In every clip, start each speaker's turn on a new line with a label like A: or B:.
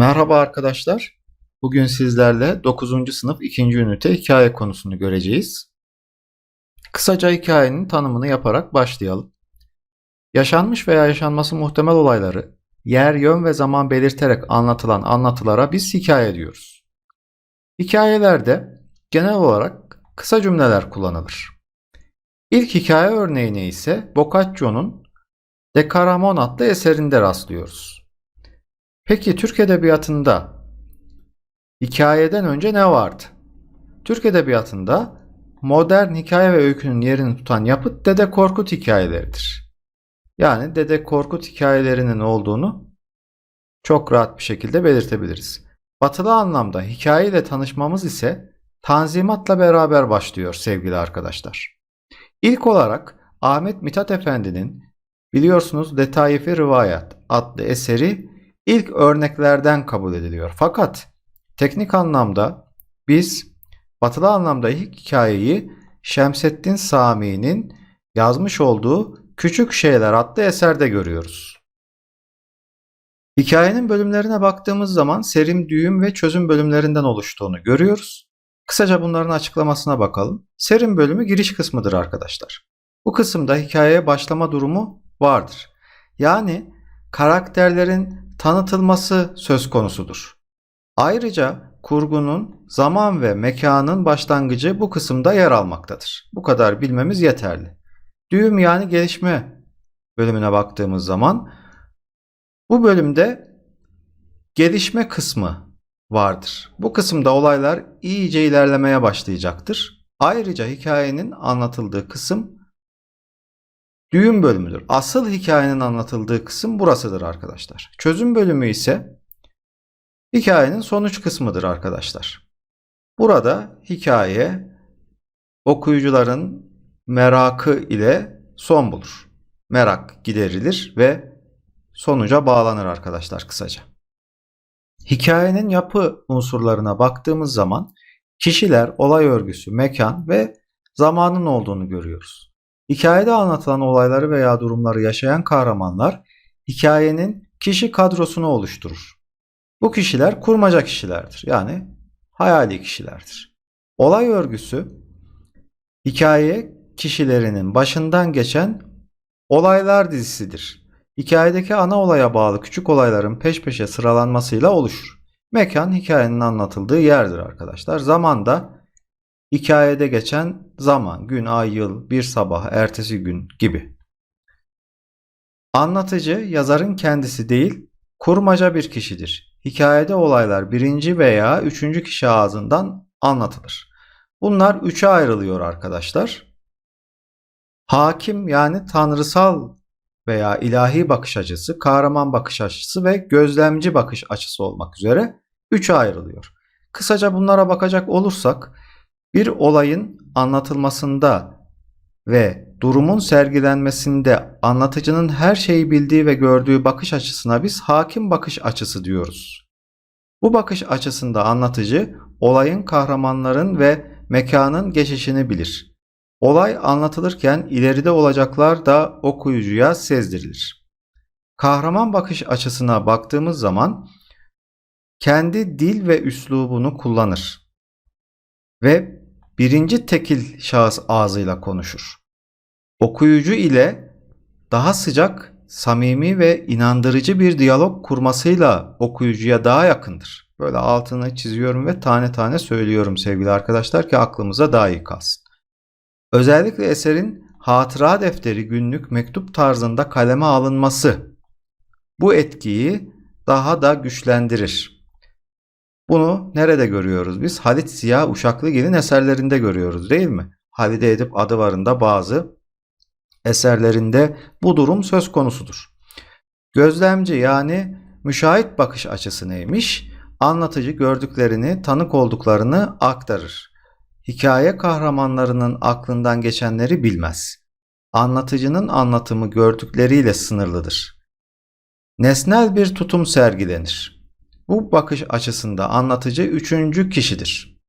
A: Merhaba arkadaşlar. Bugün sizlerle 9. sınıf 2. ünite hikaye konusunu göreceğiz. Kısaca hikayenin tanımını yaparak başlayalım. Yaşanmış veya yaşanması muhtemel olayları yer, yön ve zaman belirterek anlatılan anlatılara biz hikaye diyoruz. Hikayelerde genel olarak kısa cümleler kullanılır. İlk hikaye örneğine ise Boccaccio'nun Decameron adlı eserinde rastlıyoruz. Peki Türk Edebiyatı'nda hikayeden önce ne vardı? Türk Edebiyatı'nda modern hikaye ve öykünün yerini tutan yapıt Dede Korkut hikayeleridir. Yani Dede Korkut hikayelerinin olduğunu çok rahat bir şekilde belirtebiliriz. Batılı anlamda hikaye ile tanışmamız ise Tanzimat'la beraber başlıyor sevgili arkadaşlar. İlk olarak Ahmet Mithat Efendi'nin biliyorsunuz Detaifi Rivayet adlı eseri ilk örneklerden kabul ediliyor. Fakat teknik anlamda biz batılı anlamda ilk hikayeyi Şemseddin Sami'nin yazmış olduğu Küçük Şeyler adlı eserde görüyoruz. Hikayenin bölümlerine baktığımız zaman serim, düğüm ve çözüm bölümlerinden oluştuğunu görüyoruz. Kısaca bunların açıklamasına bakalım. Serim bölümü giriş kısmıdır arkadaşlar. Bu kısımda hikayeye başlama durumu vardır. Yani karakterlerin tanıtılması söz konusudur. Ayrıca kurgunun zaman ve mekanın başlangıcı bu kısımda yer almaktadır. Bu kadar bilmemiz yeterli. Düğüm yani gelişme bölümüne baktığımız zaman bu bölümde gelişme kısmı vardır. Bu kısımda olaylar iyice ilerlemeye başlayacaktır. Ayrıca hikayenin anlatıldığı kısım düğüm bölümüdür. Asıl hikayenin anlatıldığı kısım burasıdır arkadaşlar. Çözüm bölümü ise hikayenin sonuç kısmıdır arkadaşlar. Burada hikaye okuyucuların merakı ile son bulur. Merak giderilir ve sonuca bağlanır arkadaşlar kısaca. Hikayenin yapı unsurlarına baktığımız zaman kişiler, olay örgüsü, mekan ve zamanın olduğunu görüyoruz. Hikayede anlatılan olayları veya durumları yaşayan kahramanlar hikayenin kişi kadrosunu oluşturur. Bu kişiler kurmaca kişilerdir. Yani hayali kişilerdir. Olay örgüsü hikaye kişilerinin başından geçen olaylar dizisidir. Hikayedeki ana olaya bağlı küçük olayların peş peşe sıralanmasıyla oluşur. Mekan hikayenin anlatıldığı yerdir arkadaşlar. Zaman da hikayede geçen zaman, gün, ay, yıl, bir sabah, ertesi gün gibi. Anlatıcı yazarın kendisi değil, kurmaca bir kişidir. Hikayede olaylar birinci veya üçüncü kişi ağzından anlatılır. Bunlar üçe ayrılıyor arkadaşlar. Hakim yani tanrısal veya ilahi bakış açısı, kahraman bakış açısı ve gözlemci bakış açısı olmak üzere üçe ayrılıyor. Kısaca bunlara bakacak olursak bir olayın anlatılmasında ve durumun sergilenmesinde anlatıcının her şeyi bildiği ve gördüğü bakış açısına biz hakim bakış açısı diyoruz. Bu bakış açısında anlatıcı olayın kahramanların ve mekanın geçişini bilir. Olay anlatılırken ileride olacaklar da okuyucuya sezdirilir. Kahraman bakış açısına baktığımız zaman kendi dil ve üslubunu kullanır ve birinci tekil şahıs ağzıyla konuşur. Okuyucu ile daha sıcak, samimi ve inandırıcı bir diyalog kurmasıyla okuyucuya daha yakındır. Böyle altını çiziyorum ve tane tane söylüyorum sevgili arkadaşlar ki aklımıza daha iyi kalsın. Özellikle eserin hatıra defteri günlük mektup tarzında kaleme alınması bu etkiyi daha da güçlendirir. Bunu nerede görüyoruz biz? Halit Ziya Uşaklıgil'in eserlerinde görüyoruz değil mi? Halide Edip adı varında bazı eserlerinde bu durum söz konusudur. Gözlemci yani müşahit bakış açısı neymiş? Anlatıcı gördüklerini, tanık olduklarını aktarır. Hikaye kahramanlarının aklından geçenleri bilmez. Anlatıcının anlatımı gördükleriyle sınırlıdır. Nesnel bir tutum sergilenir. Bu bakış açısında anlatıcı üçüncü kişidir.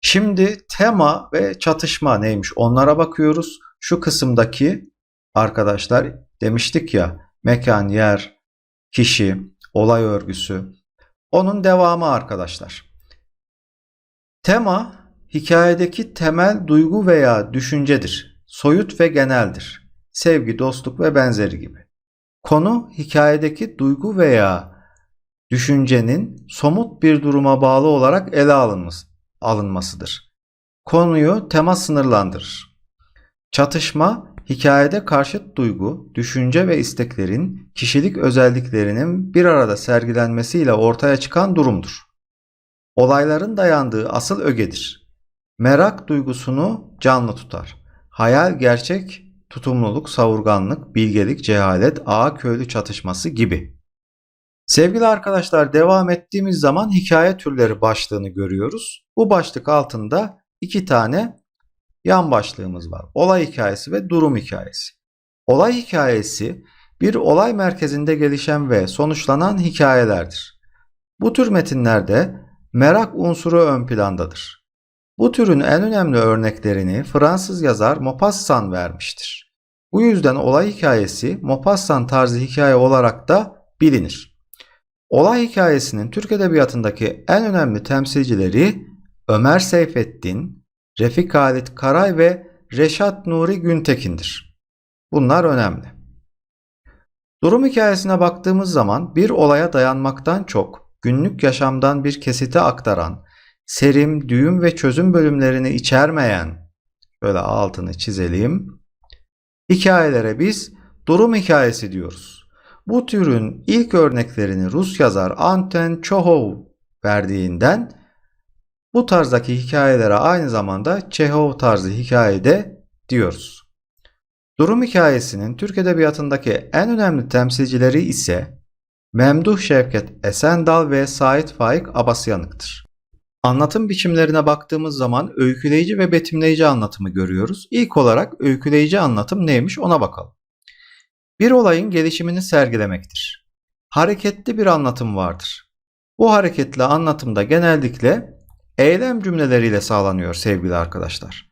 A: Şimdi tema ve çatışma neymiş onlara bakıyoruz. Şu kısımdaki arkadaşlar demiştik ya mekan, yer, kişi, olay örgüsü. Onun devamı arkadaşlar. Tema hikayedeki temel duygu veya düşüncedir. Soyut ve geneldir. Sevgi, dostluk ve benzeri gibi. Konu hikayedeki duygu veya düşüncenin somut bir duruma bağlı olarak ele alınması, alınmasıdır. Konuyu tema sınırlandırır. Çatışma hikayede karşıt duygu, düşünce ve isteklerin kişilik özelliklerinin bir arada sergilenmesiyle ortaya çıkan durumdur. Olayların dayandığı asıl ögedir. Merak duygusunu canlı tutar. Hayal, gerçek, tutumluluk, savurganlık, bilgelik, cehalet, ağa köylü çatışması gibi. Sevgili arkadaşlar devam ettiğimiz zaman hikaye türleri başlığını görüyoruz. Bu başlık altında iki tane yan başlığımız var. Olay hikayesi ve durum hikayesi. Olay hikayesi bir olay merkezinde gelişen ve sonuçlanan hikayelerdir. Bu tür metinlerde merak unsuru ön plandadır. Bu türün en önemli örneklerini Fransız yazar Maupassant vermiştir. Bu yüzden olay hikayesi Maupassant tarzı hikaye olarak da bilinir. Olay hikayesinin Türk Edebiyatı'ndaki en önemli temsilcileri Ömer Seyfettin, Refik Halit Karay ve Reşat Nuri Güntekin'dir. Bunlar önemli. Durum hikayesine baktığımız zaman bir olaya dayanmaktan çok günlük yaşamdan bir kesite aktaran, serim, düğüm ve çözüm bölümlerini içermeyen, böyle altını çizelim, hikayelere biz durum hikayesi diyoruz. Bu türün ilk örneklerini Rus yazar Anton Çehov verdiğinden bu tarzdaki hikayelere aynı zamanda Çehov tarzı hikayede diyoruz. Durum hikayesinin Türk Edebiyatı'ndaki en önemli temsilcileri ise Memduh Şevket Esendal ve Sait Faik Abasyanık'tır. Anlatım biçimlerine baktığımız zaman öyküleyici ve betimleyici anlatımı görüyoruz. İlk olarak öyküleyici anlatım neymiş ona bakalım. Bir olayın gelişimini sergilemektir. Hareketli bir anlatım vardır. Bu hareketli anlatımda genellikle eylem cümleleriyle sağlanıyor sevgili arkadaşlar.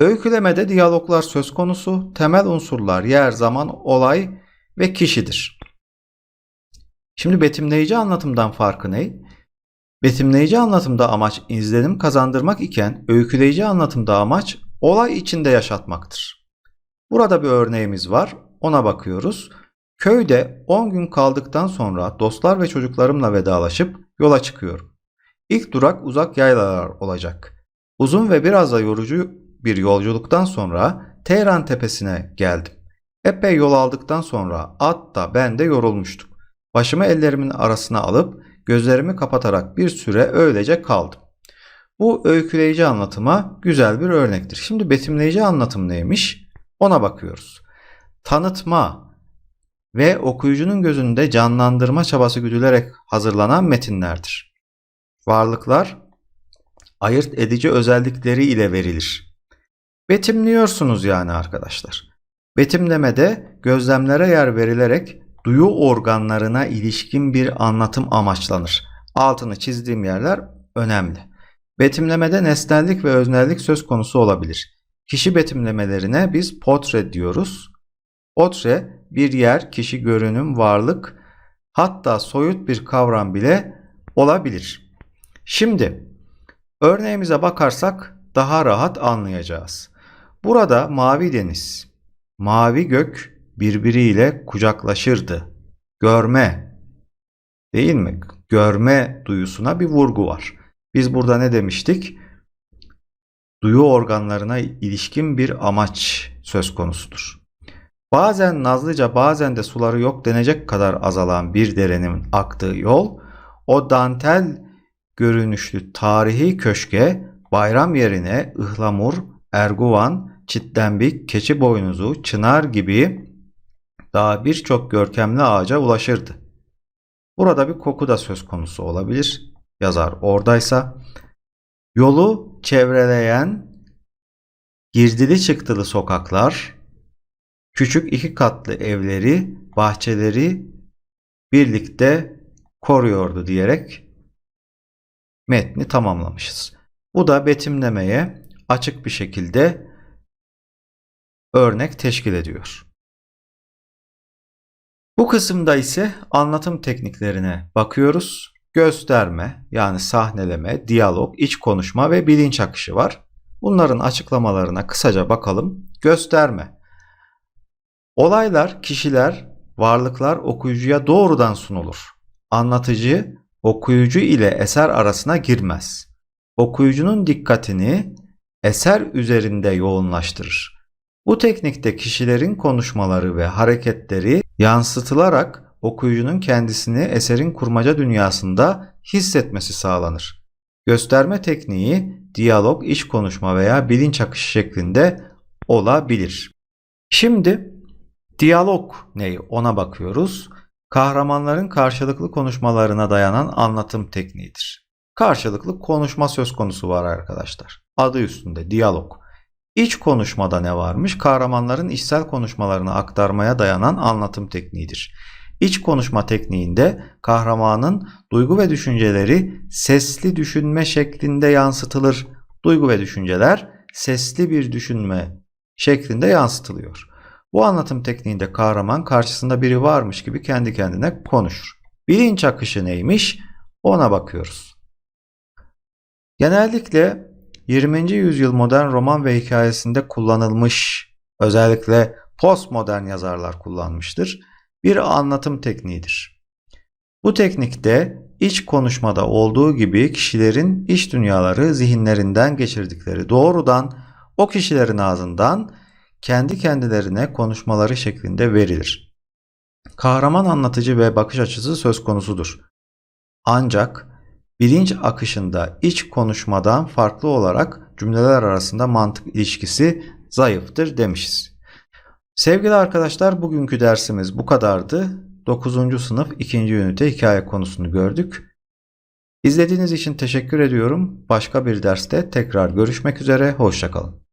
A: Öykülemede diyaloglar söz konusu, temel unsurlar yer, zaman, olay ve kişidir. Şimdi betimleyici anlatımdan farkı ne? Betimleyici anlatımda amaç izlenim kazandırmak iken öyküleyici anlatımda amaç olay içinde yaşatmaktır. Burada bir örneğimiz var. Ona bakıyoruz. Köyde 10 gün kaldıktan sonra dostlar ve çocuklarımla vedalaşıp yola çıkıyorum. İlk durak uzak yaylalar olacak. Uzun ve biraz da yorucu bir yolculuktan sonra Teyran tepesine geldim. Epey yol aldıktan sonra at da ben de yorulmuştuk. Başımı ellerimin arasına alıp gözlerimi kapatarak bir süre öylece kaldım. Bu öyküleyici anlatıma güzel bir örnektir. Şimdi betimleyici anlatım neymiş? Ona bakıyoruz. Tanıtma ve okuyucunun gözünde canlandırma çabası güdülerek hazırlanan metinlerdir. Varlıklar ayırt edici özellikleri ile verilir. Betimliyorsunuz yani arkadaşlar. Betimlemede gözlemlere yer verilerek duyu organlarına ilişkin bir anlatım amaçlanır. Altını çizdiğim yerler önemli. Betimlemede nesnellik ve öznellik söz konusu olabilir. Kişi betimlemelerine biz portre diyoruz. Portre bir yer, kişi, görünüm, varlık hatta soyut bir kavram bile olabilir. Şimdi örneğimize bakarsak daha rahat anlayacağız. Burada mavi deniz, mavi gök birbiriyle kucaklaşırdı. Görme değil mi? Görme duyusuna bir vurgu var. Biz burada ne demiştik? Duyu organlarına ilişkin bir amaç söz konusudur. Bazen nazlıca bazen de suları yok denecek kadar azalan bir derenin aktığı yol o dantel görünüşlü tarihi köşke bayram yerine ıhlamur, erguvan, çitlenbik, keçi boynuzu, çınar gibi daha birçok görkemli ağaca ulaşırdı. Burada bir koku da söz konusu olabilir. Yazar oradaysa yolu çevreleyen girdili çıktılı sokaklar, küçük iki katlı evleri, bahçeleri birlikte koruyordu diyerek metni tamamlamışız. Bu da betimlemeye açık bir şekilde örnek teşkil ediyor. Bu kısımda ise anlatım tekniklerine bakıyoruz. Gösterme yani sahneleme, diyalog, iç konuşma ve bilinç akışı var. Bunların açıklamalarına kısaca bakalım. Gösterme. Olaylar, kişiler, varlıklar okuyucuya doğrudan sunulur. Anlatıcı okuyucu ile eser arasına girmez. Okuyucunun dikkatini eser üzerinde yoğunlaştırır. Bu teknikte kişilerin konuşmaları ve hareketleri yansıtılarak okuyucunun kendisini eserin kurmaca dünyasında hissetmesi sağlanır. Gösterme tekniği diyalog, iç konuşma veya bilinç akışı şeklinde olabilir. Şimdi diyalog ne ona bakıyoruz. Kahramanların karşılıklı konuşmalarına dayanan anlatım tekniğidir. Karşılıklı konuşma söz konusu var arkadaşlar. Adı üstünde diyalog. İç konuşmada ne varmış? Kahramanların içsel konuşmalarını aktarmaya dayanan anlatım tekniğidir. İç konuşma tekniğinde kahramanın duygu ve düşünceleri sesli düşünme şeklinde yansıtılır. Duygu ve düşünceler sesli bir düşünme şeklinde yansıtılıyor. Bu anlatım tekniğinde kahraman karşısında biri varmış gibi kendi kendine konuşur. Bilinç akışı neymiş? Ona bakıyoruz. Genellikle 20. yüzyıl modern roman ve hikayesinde kullanılmış, özellikle postmodern yazarlar kullanmıştır. Bir anlatım tekniğidir. Bu teknikte iç konuşmada olduğu gibi kişilerin iç dünyaları zihinlerinden geçirdikleri doğrudan o kişilerin ağzından kendi kendilerine konuşmaları şeklinde verilir. Kahraman anlatıcı ve bakış açısı söz konusudur. Ancak bilinç akışında iç konuşmadan farklı olarak cümleler arasında mantık ilişkisi zayıftır demişiz. Sevgili arkadaşlar bugünkü dersimiz bu kadardı. 9. sınıf 2. ünite hikaye konusunu gördük. İzlediğiniz için teşekkür ediyorum. Başka bir derste tekrar görüşmek üzere. Hoşçakalın.